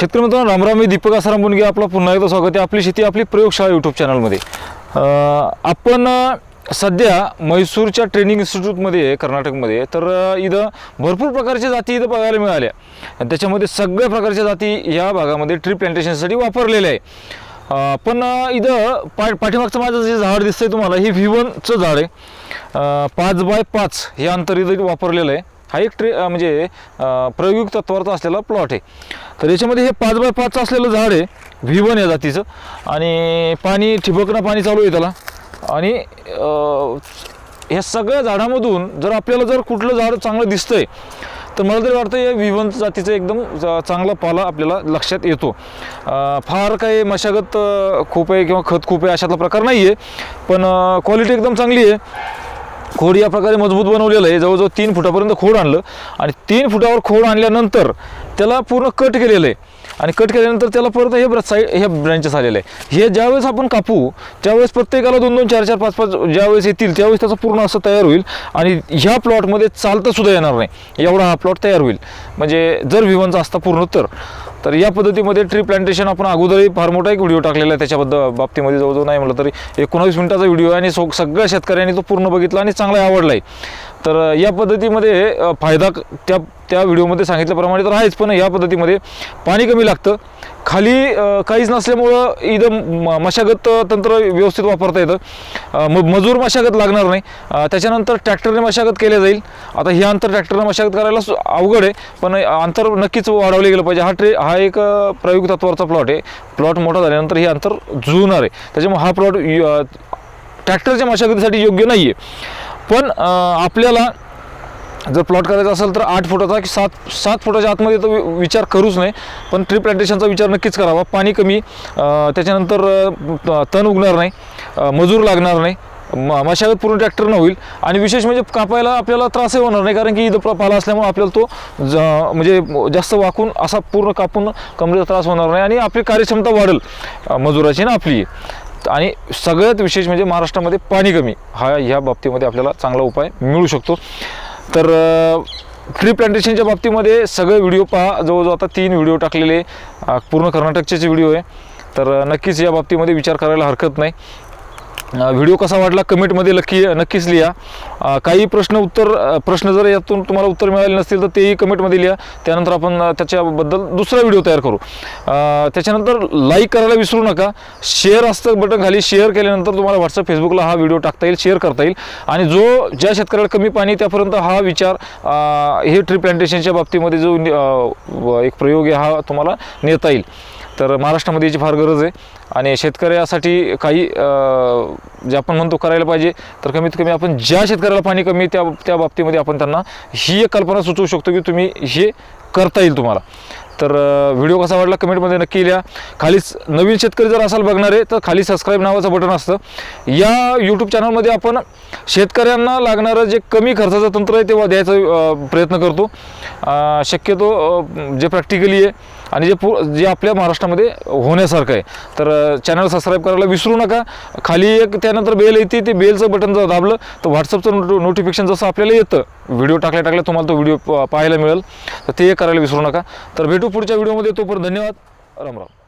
शेतकरी मित्रांनो रामराम मी दीपक आसाराम बुनगे आपलं पुन्हा एकदा स्वागत आहे आपली शेती आपली प्रयोगशाळा यूट्यूब चॅनलमध्ये आपण सध्या म्हैसूरच्या ट्रेनिंग इन्स्टिट्यूटमध्ये आहे कर्नाटकमध्ये तर इथं भरपूर प्रकारच्या जाती इथं बघायला मिळाल्या. आणि त्याच्यामध्ये सगळ्या प्रकारच्या जाती या भागामध्ये ट्री प्लांटेशनसाठी वापरलेल्या आहे. पण इथं पा पाठीमागचं माझं जे झाड दिसतंय तुम्हाला हे व्ही वनचं झाड आहे. पाच बाय पाच हे अंतर इथं वापरलेलं आहे. हा एक ट्रे म्हणजे अं, प्रायोगिक असलेला प्लॉट आहे. तर याच्यामध्ये हे पाच बाय पाचचं असलेलं झाड आहे व्ही वन या जातीचं. आणि पाणी ठिबकनं पाणी चालू आहे त्याला. आणि ह्या सगळ्या झाडामधून जर आपल्याला जर कुठलं झाड चांगलं दिसतंय तर मला तरी वाटतं या विवन जातीचं एकदम चांगला पाला आपल्याला लक्षात येतो. फार काही मशागत खूप आहे किंवा खत खूप आहे अशातला प्रकार नाही आहे पण क्वालिटी एकदम चांगली आहे. खोड या प्रकारे मजबूत बनवलेलं आहे. जवळजवळ तीन फुटापर्यंत खोड आणलं. आणि तीन फुटावर खोड आणल्यानंतर त्याला पूर्ण कट केलेलं आहे. आणि कट केल्यानंतर त्याला परत हे ब्र- साईड हे ब्रँचेस आलेले आहे हे ज्यावेळेस आपण कापू त्यावेळेस प्रत्येकाला दोन दोन चार चार पाच पाच ज्यावेळेस येतील त्यावेळेस त्याचं पूर्ण असं तयार होईल. आणि ह्या प्लॉटमध्ये चालता सुद्धा येणार नाही. एवढा हा प्लॉट तयार होईल. म्हणजे जर विवनचा असता पूर्ण तर. तर या पद्धतीमध्ये ट्री प्लांटेशन आपण अगोदरही फार मोठा एक व्हिडिओ टाकलेला आहे. त्याच्याबद्दल बाबतीमध्ये जवळजवळ नाही म्हटलं तरी एकोणावीस मिनिटाचा व्हिडिओ आहे आणि सो सगळ्या शेतकऱ्यांनी तो पूर्ण बघितला आणि चांगला आवडला आहे तर या पद्धतीमध्ये फायदा त्या त्या व्हिडिओमध्ये सांगितल्याप्रमाणे तर आहेच पण या पद्धतीमध्ये पाणी कमी लागतं. खाली काहीच नसल्यामुळं इथं म- मशागत तंत्र व्यवस्थित वापरता येतं. म मजूर मशागत लागणार नाही. त्याच्यानंतर ट्रॅक्टरने मशागत केल्या जाईल. आता हे अंतर ट्रॅक्टरने मशागत करायला अवघड आहे पण अंतर नक्कीच वाढवले गेलं पाहिजे. हा ट्रे हा एक प्रायोगिक तत्वाचा प्लॉट आहे. प्लॉट मोठा झाल्यानंतर हे अंतर जुळणार आहे. त्याच्यामुळे हा प्लॉट ट्रॅक्टरच्या मशागतीसाठी योग्य नाही आहे पण आपल्याला जर प्लॉट करायचा असेल तर आठ फुटाचा की सात सात फुटाच्या आतमध्ये तर वि- विचार करूच नाही पण ट्री प्लांटेशनचा विचार नक्कीच करावा. पाणी कमी त्याच्यानंतर तण उगणार नाही मजूर लागणार नाही म मशागत पूर्ण ट्रॅक्टरनं होईल. आणि विशेष म्हणजे कापायला आपल्याला त्रासही होणार नाही कारण की इथं पाला असल्यामुळे आपल्याला तो ज म्हणजे जास्त वाकून असा पूर्ण कापून कमरेचा त्रास होणार नाही आणि आपली कार्यक्षमता वाढेल मजुराची ना आपली. आणि सगळ्यात विशेष म्हणजे महाराष्ट्रामध्ये पाणी कमी. हा ह्या बाबतीमध्ये आपल्याला चांगला उपाय मिळू शकतो. तर ट्री प्लांटेशनच्या बाबतीमध्ये सगळे व्हिडिओ पहा. जवळजवळ आता तीन व्हिडिओ टाकलेले. पूर्ण कर्नाटकचेच व्हिडिओ आहे. तर नक्कीच या बाबतीमध्ये विचार करायला हरकत नाही. व्हिडिओ कसा वाटला? कमेंटमध्ये नक्की नक्कीच लिहा. काही प्रश्न उत्तर प्रश्न जर यातून तुम्हाला उत्तर मिळाले नसतील तर तेही कमेंटमध्ये लिहा. त्यानंतर आपण त्याच्याबद्दल दुसरा व्हिडिओ तयार करू. त्याच्यानंतर लाईक करायला विसरू नका. शेअर असतं बटन खाली. शेअर केल्यानंतर तुम्हाला व्हॉट्सअप फेसबुकला हा व्हिडिओ टाकता येईल शेअर करता येईल. आणि जो ज्या शेतकऱ्याला कमी पाणी त्यापर्यंत हा विचार हे ट्री प्लांटेशनच्या बाबतीमध्ये जो एक प्रयोग आहे हा तुम्हाला नेता येईल. तर महाराष्ट्रामध्ये याची फार गरज आहे. आणि शेतकऱ्यासाठी काही जे आपण म्हणतो करायला पाहिजे तर कमीत कमी आपण ज्या शेतकऱ्याला पाणी कमी त्या त्या बाबतीमध्ये आपण त्यांना ही एक कल्पना सुचवू शकतो की तुम्ही हे करता येईल तुम्हाला. तर व्हिडिओ कसा वाटला कमेंटमध्ये नक्की लिहा. खालीच नवीन शेतकरी जर असाल बघणारे तर खाली सबस्क्राईब नावाचं बटन असतं. या यूट्यूब चॅनलमध्ये आपण शेतकऱ्यांना लागणारं जे कमी खर्चाचं तंत्र आहे तेव्हा द्यायचा प्रयत्न करतो. शक्यतो जे प्रॅक्टिकली आहे आणि जे पू जे आपल्या महाराष्ट्रामध्ये होण्यासारखं आहे. तर चॅनल सबस्क्राईब करायला विसरू नका. खाली एक त्यानंतर बेल येते ते बेलचं बटन जर दाबलं तर व्हॉट्सअपचं नोटिफिकेशन जसं आपल्याला येतं व्हिडिओ टाकल्या टाकल्या तुम्हाला तो व्हिडिओ पाहायला मिळेल. तर ते करायला विसरू नका. तर भेटू पुढच्या व्हिडिओमध्ये. तोपर्यंत धन्यवाद. रामराम